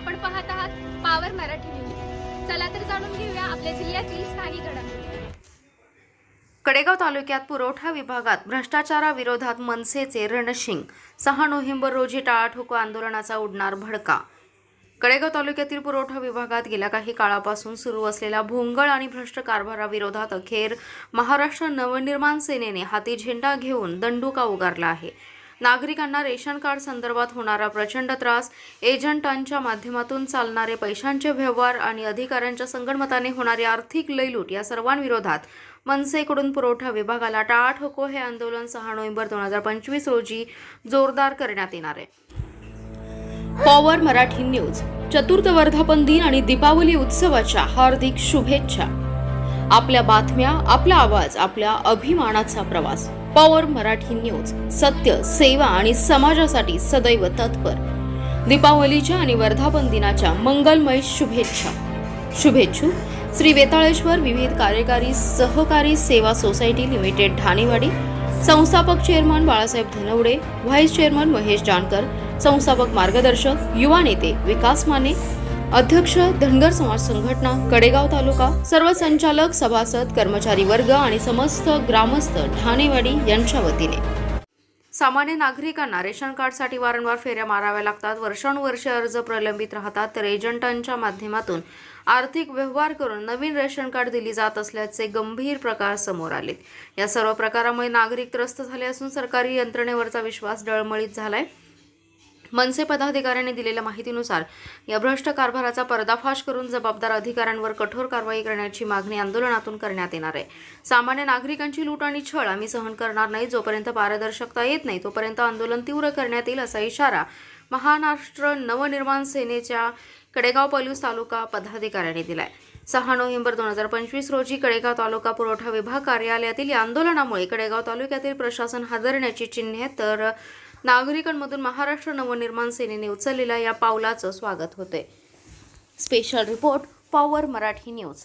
आपण पाहत आहात पावर मराठी न्यूज चला तर जाणून घेऊया आपल्या जिल्ह्यातील स्थानिक घडामोडी. कडेगाव तालुक्यात पुरवठा विभागात भ्रष्टाचाराविरोधात मनसेचे रणशिंग. सहा नोव्हेंबर रोजी टाळाठोको आंदोलनाचा उडणार भडका. कडेगाव तालुक्यातील पुरवठा विभागात गेल्या काही काळापासून सुरू असलेल्या भोंगळ आणि भ्रष्ट कारभाराविरोधात अखेर महाराष्ट्र नवनिर्माण सेनेने हाती झेंडा घेऊन दंडुका उगारला आहे. नागरिकांना रेशन कार्ड संदर्भात होणारा प्रचंड त्रास एजंटांच्या माध्यमातून चालणारे पैशांचे व्यवहार आणि अधिकाऱ्यांच्या संगणमताने होणारी आर्थिक लयलूट या सर्वांविरोधात मनसेकडून पुरवठा विभागाला टाळाठोको हे आंदोलन सहा नोव्हेंबर दोन हजार पंचवीस रोजी जोरदार करण्यात येणार आहे. Power Marathi news. चतुर्थ वर्धापन दिन आणि दीपावली उत्सवाच्या हार्दिक शुभेच्छा. आपल्या बातम्या आपला आवाज आपल्या अभिमानाचा प्रवास. पॉवर मराठी न्यूज सत्य सेवा आणि समाजासाठी सदैव तत्पर. दीपावलीच्या आणि वर्धापन दिनाच्या मंगलमय शुभेच्छा. शुभेच्छू. श्री वेताळेश्वर विविध कार्यकारी सहकारी सेवा सोसायटी लिमिटेड ठाणेवाडी संस्थापक chairman Balasaheb Dhanawade vice chairman Mahesh Jankar संस्थापक मार्गदर्शक युवा नेते विकास माने अध्यक्ष धनगर समाज संघटना कडेगाव तालुका सर्व संचालक सभासद कर्मचारी वर्ग आणि समस्त ग्रामस्थ ठाणेवाडी यांच्या वतीने. सामान्य नागरिकांना रेशन कार्डसाठी वारंवार फेऱ्या माराव्या लागतात. वर्षानुवर्षे अर्ज प्रलंबित राहतात. तर एजंटांच्या माध्यमातून आर्थिक व्यवहार करून नवीन रेशन कार्ड दिली जात असल्याचे गंभीर प्रकार समोर आले या सर्व प्रकारामुळे नागरिक त्रस्त झाले असून सरकारी यंत्रणेवरचा विश्वास डळमळीत झालाय. मनसे पदाधिकाऱ्यांनी दिलेल्या माहितीनुसार या भ्रष्ट कारभाराचा पर्दाफाश करून जबाबदार अधिकाऱ्यांवर कठोर कारवाई करण्याची मागणी आंदोलनातून करण्यात येणार आहे. सामान्य नागरिकांची लूट आणि छळ आम्ही सहन करणार नाही जोपर्यंत पारदर्शकता येत नाही तोपर्यंत आंदोलन तीव्र करण्यात येईल असा इशारा महाराष्ट्र नवनिर्माण सेनेच्या कडेगाव पलूस तालुका पदाधिकाऱ्यांनी दिलाय. सहा नोव्हेंबर दोन हजार पंचवीस रोजी कडेगाव तालुका पुरवठा विभाग कार्यालयातील या आंदोलनामुळे कडेगाव तालुक्यातील प्रशासन हादरण्याची चिन्हे तर नागरिकांमधून महाराष्ट्र नवनिर्माण सेनेने उचललेल्या या पावलाचं स्वागत होते special report power Marathi news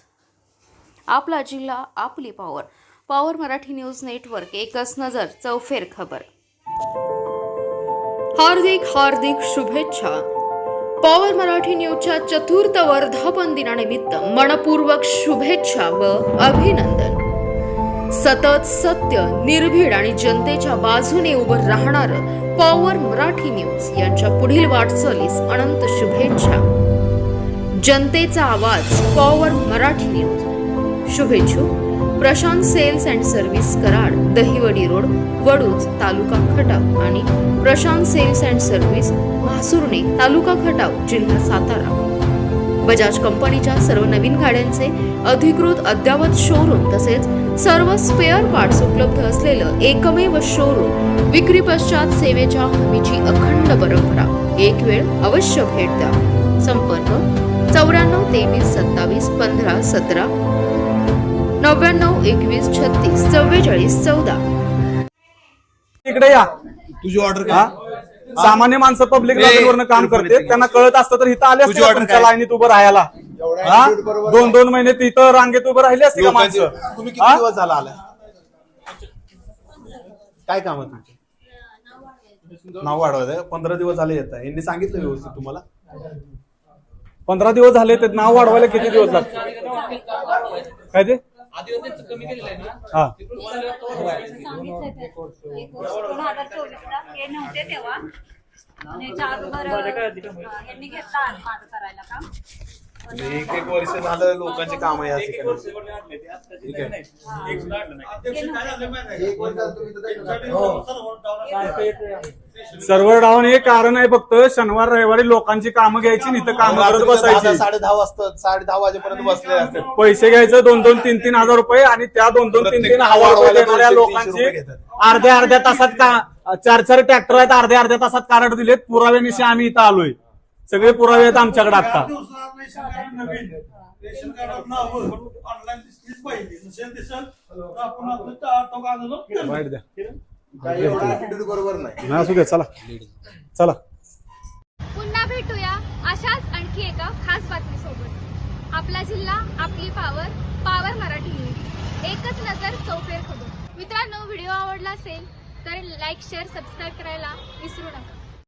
आपला जिल्हा आपली power power Marathi news network एकच नजर चौफेर खबर. हार्दिक हार्दिक शुभेच्छा. पॉवर मराठी न्यूजच्या चतुर्थ वर्धापन दिनानिमित्त मनपूर्वक शुभेच्छा व अभिनंदन. सतत सत्य निर्भीड आणि जनतेच्या बाजूने उभं राहणार पॉवर मराठी न्यूज यांच्या पुढील वाटचालीस अनंत शुभेच्छा. जनतेचा आवाज power Marathi news. शुभेच्छू. Prashant sales and service Karad Dahiwadi road Vaduj taluka Khatav आणि Prashant sales and service Mhasurne taluka Khatav जिल्हा सातारा. बजाज कंपनीच्या सर्व नवीन गाड्यांचे अधिकृत अद्ययावत शोरूम तसेच सर्व स्पेअर पार्ट्स उपलब्ध असलेलं एकमेव शोरूम विक्री पश्चात सेवेच्या हमीची अखंड परंपरा. एक वेळ अवश्य भेट द्या. संपर्क चौऱ्याण्णव तेवीस सत्तावीस पंधरा सतरा नव्याण्णव एकवीस छत्तीस चव्वेचाळीस चौदा. इकडे या. तुझी ऑर्डर हा? सामान्य माणसं पब्लिक वरनं काम करते. त्यांना कळत असतं तर इथं आले असते? लाईनीत उभं राहायला? हा? दोन दोन महिने तिथं रांगेत उभं राहिले असते का माणसं? तुम्ही किती? दिवस झाला आलाय? काय काम आहे तुमचे? नाव वाढवायचं पंधरा दिवस झाले येत आहे. यांनी सांगितलं व्यवस्थित तुम्हाला? पंधरा दिवस झाले ते नाव वाढवायला किती दिवस लागतात काय ते? हा. सांगितलं ते. एक वर्ष दोन हजार चोवीसला हे नव्हते तेव्हा. आणि याच्या अगोदर हा, यांनी घेतला आज माझं करायला काम. आणि एक एक वर्ष झालं लोकांची काम आहे या ठिकाणी. ठीक आहे. सर्व्हर डाऊन हे कारण आहे फक्त शनिवार रविवारी लोकांची कामं घ्यायची नाही तर कामं करत बसायची. साडे दहा वाजता साडे दहा वाजेपर्यंत बसले असतात. पैसे घ्यायचं दोन दोन तीन तीन हजार रुपये आणि त्या दोन दोन तीन तीन हजार रुपये देणाऱ्या लोकांची अर्ध्या अर्ध्या तासात का चार चार ट्रॅक्टर आहेत अर्ध्या अर्ध्या तासात कार्ड दिलेत. पुराव्यानिशी आम्ही इथं आलोय. सगळे पुरावे आहेत आमच्याकडे आता रेशन कार्ड आपण ऑनलाईन दिसलीच पाहिजे. नसेल दिसल तर आपण आपलं टाळाटाळ आंदोलन वाईट द्या. काही एवढा attitude बरोबर नाही. नाही असू द्या चला. चला. पुन्हा भेटूया अशाच आणखी एका खास बातमीसोबत. आपला जिल्हा आपली पावर पावर मराठी न्यूज एकच नजर चौफेर खबर. मित्रांनो व्हिडिओ आवडला असेल तर लाईक शेअर सबस्क्राईब करायला विसरू नका.